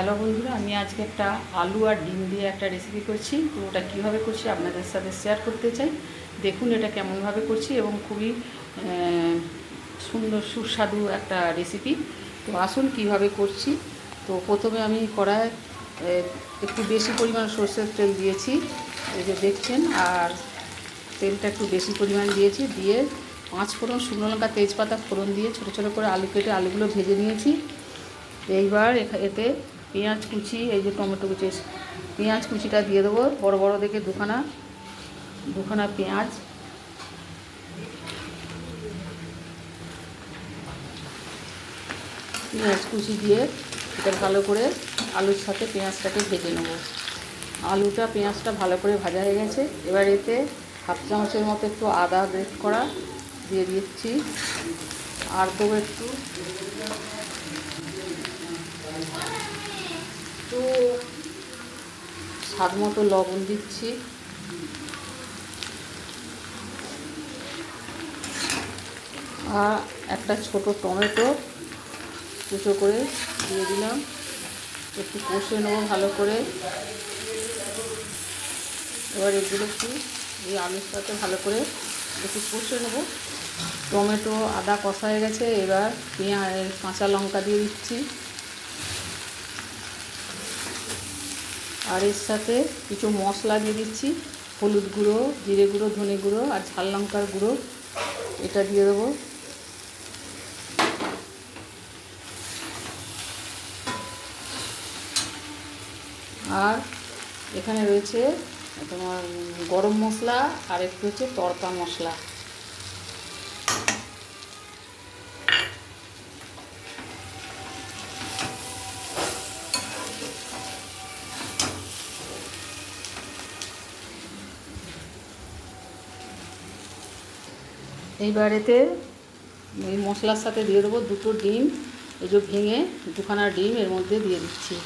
Hello বন্ধুরা, আমি আজকে একটা আলু আর ডিম দিয়ে একটা রেসিপি করছি। তো ওটা কীভাবে করছি আপনাদের সাথে শেয়ার করতে চাই। দেখুন এটা কেমনভাবে করছি এবং খুবই সুন্দর সুস্বাদু একটা রেসিপি তো আসুন কীভাবে করছি। তো প্রথমে আমি কড়ায় একটু বেশি পরিমাণ সর্ষের তেল দিয়েছি, এই যে দেখছেন, আর তেলটা একটু বেশি পরিমাণ দিয়েছি। দিয়ে পাঁচ ফোড়ন শুকনো লঙ্কা, তেজপাতা ফোড়ন দিয়ে ছোটো ছোটো করে আলু কেটে আলুগুলো ভেজে নিয়েছি। এইবার এতে পেঁয়াজ কুচি, এই যে টমেটো কুচি পেঁয়াজ কুচিটা দিয়ে দেবো, বড় বড় দেখে দুখানা দুখানা পেঁয়াজ। পেঁয়াজ কুচি দিয়ে এটা ভালো করে আলুর সাথে পেঁয়াজটাকে ভেজে নেব। আলুটা, পেঁয়াজটা ভালো করে ভাজা হয়ে গেছে। এবার এতে হাফ চামচের মতো একটু আদা গ্রেট করা দিয়ে দিচ্ছি। আর দেবো একটু একটু স্বাদ মতো লবণ দিচ্ছি। আর একটা ছোট টমেটো কুচো করে দিয়ে দিলাম। একটু কষে নেব ভালো করে। এবার এগুলো একটু এই আলুর সাথে ভালো করে একটু কষে নেব। টমেটো আদা কষা হয়ে গেছে, এবার পেঁয়াজ, কাঁচা লঙ্কা দিয়ে দিচ্ছি। আর এর সাথে কিছু মশলা দিয়ে দিচ্ছি। হলুদ গুঁড়ো, জিরে গুঁড়ো, ধনে গুঁড়ো আর ঝাল লঙ্কার গুঁড়ো। এটা দিয়ে দেবো। আর এখানে রয়েছে তোমার গরম মশলা আর একটু হচ্ছে তড়কা মশলা। এইবার এতে এই মশলার সাথে দিয়ে দেবো দুটো ডিম, এই যে ভেঙে দুখানা ডিম এর মধ্যে দিয়ে দিচ্ছি।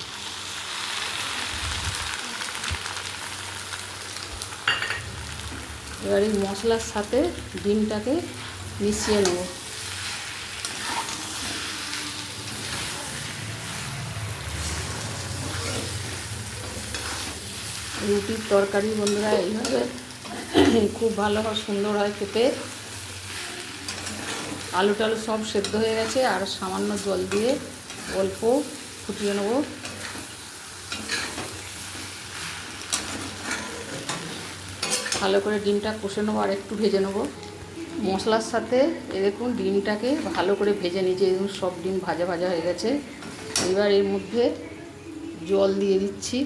এবার এই মশলার সাথে ডিমটাকে মিশিয়ে নেব। রুটির তরকারি বন্ধুরা এইভাবে খুব ভালো হয়, সুন্দর হয় খেতে। আলু টালু সব সেদ্ধ হয়ে গেছে, আর সামান্য জল দিয়ে অল্প ফুটিয়ে নেব। ভালো করে ডিমটা কষে নেব আর একটু ভেজে নেব। মশলার সাথে এ দেখুন ডিমটাকে ভালো করে ভেজে নিয়েছি দেখুন সব ডিম ভাজা ভাজা হয়ে গেছে। এবার এর মধ্যে জল দিয়ে দিচ্ছি।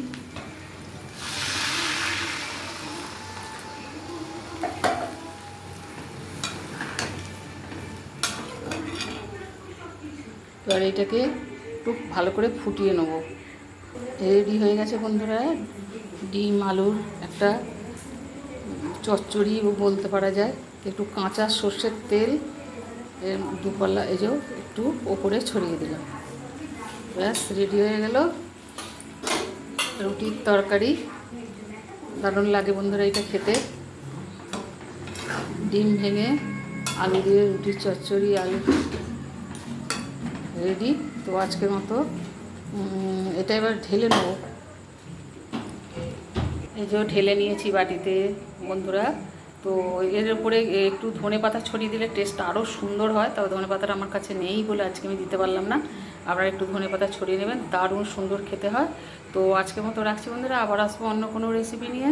এবার এটাকে একটু ভালো করে ফুটিয়ে নেব। রেডি হয়ে গেছে বন্ধুরা। ডিম, আলুর একটা চচ্চড়ি বলতে পারা যায়। একটু কাঁচা সর্ষের তেল, এর দুপাল্লা যে একটু ওপরে ছড়িয়ে দিলাম। ব্যাস, রেডি হয়ে গেল। রুটির তরকারি দারুণ লাগে বন্ধুরা এটা খেতে। ডিম ভেঙে আলু দিয়ে রুটির চচ্চড়ি, আলু রেডি। তো আজকের মতো এটা এবার ঢেলে নেব। এই যে ঢেলে নিয়েছি বাটিতে, বন্ধুরা। তো এর উপরে একটু ধনে পাতা ছড়িয়ে দিলে টেস্ট আরও সুন্দর হয়। তবে ধনে পাতাটা আমার কাছে নেই বলে আজকে আমি দিতে পারলাম না। আপনারা একটু ধনে পাতা ছড়িয়ে নেবেন, দারুণ সুন্দর খেতে হয়। তো আজকের মতো রাখছি বন্ধুরা। আবার আসব অন্য কোনো রেসিপি নিয়ে।